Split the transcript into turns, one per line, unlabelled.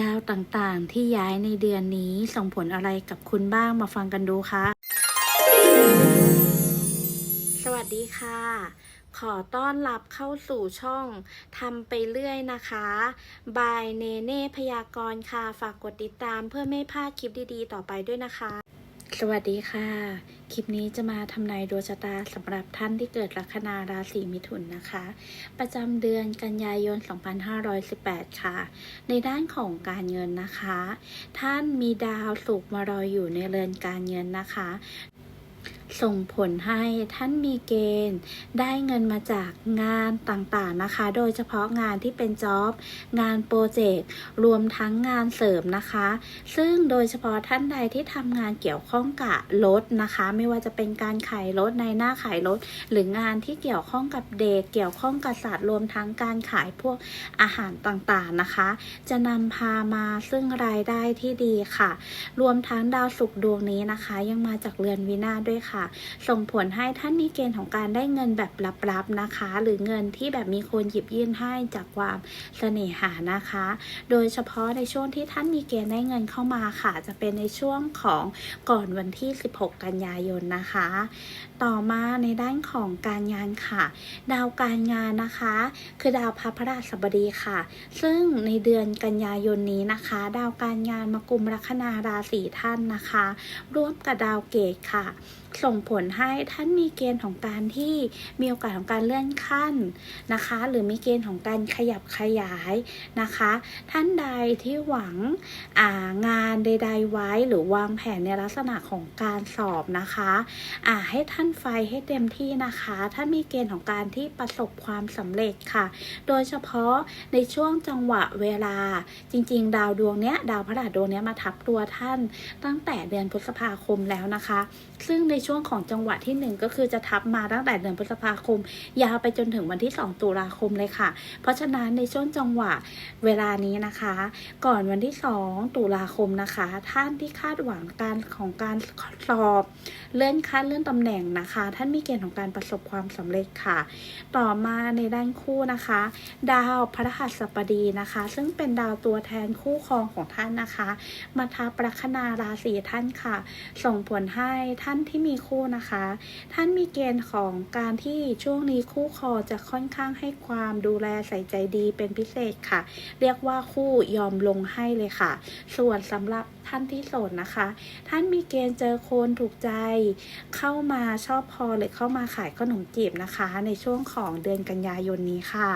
ดาวต่างๆ ที่ย้ายในเดือนนี้ส่งผลอะไรกับคุณบ้างมาฟังกันดูค่ะ สวัสดีค่ะ ขอต้อนรับเข้าสู่ช่องทำไปเรื่อยนะคะบายเนเน่พยากรณ์ค่ะ ฝากกดติดตามเพื่อไม่พลาดคลิปดีๆ ต่อไปด้วยนะคะ สวัสดีค่ะ คลิปนี้จะมาทำนายดวงชะตาสำหรับท่านที่เกิดลัคนาราศีมิถุนนะคะ ประจำเดือนกันยายน 2518 ค่ะ ในด้านของการเงินนะคะ ท่านมีดาวสุกร์มารอยอยู่ในเรือนการเงินนะคะ ส่งผลให้ท่านมีเกณฑ์ ได้เงินมาจากงานต่างๆนะคะ โดยเฉพาะงานที่เป็นจ็อบงานโปรเจกต์รวมทั้งงานเสริมนะคะ ซึ่งโดยเฉพาะท่านใดที่ทำงานเกี่ยวข้องกับรถนะคะ ไม่ว่าจะเป็นการขายรถในหน้าขายรถ หรืองานที่เกี่ยวข้องกับเด็กเกี่ยวข้องกับสัตว์รวมทั้งการขายพวกอาหารต่างๆนะคะ จะนำพามาซึ่งรายได้ที่ดีค่ะ รวมทั้งดาวศุกร์ดวงนี้นะคะ ยังมาจากเรือนวินาศด้วยค่ะส่งผลให้ท่านมีเกณฑ์ของการได้เงินแบบลับๆนะคะ หรือเงินที่แบบมีคนหยิบยื่นให้จากความเสน่หานะคะ โดยเฉพาะในช่วงที่ท่านมีเกณฑ์ได้เงินเข้ามาค่ะ จะเป็นในช่วงของก่อนวันที่ 16 กันยายนนะคะ ต่อมาในด้านของการงานค่ะ ดาวการงานนะคะ คือดาวพระพฤหัสบดีค่ะ ซึ่งในเดือนกันยายนนี้นะคะ ดาวการงานมากุมลัคนาราศีท่านนะคะ ร่วมกับดาวเกตค่ะ สงผลให้ท่านมีเกณฑ์ของการที่มีโอกาสของการเลื่อนขั้นนะคะ หรือมีเกณฑ์ของการขยับขยายนะคะ ท่านใดที่หวังางานใด ๆ ไว้หรือวางแผนในลักษณะของการสอบนะคะให้ท่านไฟให้เต็มที่นะคะท่านมีเกณฑ์ของการที่ประสบความสำเร็จค่ะ โดยเฉพาะในช่วงจังหวะเวลาจริง ๆ ดาวดวงเนี้ยดาวพฤหัสดวงเนี้ยมาทับตัวท่านตั้งแต่เดือนพฤษภาคมแล้วนะคะ ซึ่งในช่วงงของจังหวะที่หนึ่งก็คือจะทับมาตั้งแต่เดือนพฤษภาคม ยาวไปจนถึงวันที่ 2 ตุลาคมเลยค่ะ เพราะฉะนั้นในช่วงจังหวะเวลานี้นะคะ ก่อนวันที่ 2 ตุลาคมนะคะ ท่านที่คาดหวังการของการสอบเลื่อนขั้นเลื่อนตำแหน่งนะคะ ท่านมีเกณฑ์ของการประสบความสำเร็จค่ะ ต่อมาในด้านคู่นะคะ ดาวพระหัสบดีนะคะ ซึ่งเป็นดาวตัวแทนคู่ครองของท่านนะคะ มาทับลัคนาราศีท่านค่ะ ส่งผลให้ท่านที่มีคู่นะคะ ท่านมีเกณฑ์ของการที่ช่วงนี้คู่ครองจะค่อนข้างให้ความดูแลใส่ใจดีเป็นพิเศษค่ะ เรียกว่าคู่ยอมลงให้เลยค่ะ ส่วนสำหรับท่านที่โสดนะคะ ท่านมีเกณฑ์เจอคนถูกใจ เข้ามาชอบพอหรือเข้ามาขายขนมจีบนะคะ ในช่วงของเดือนกันยายนนี้ค่ะ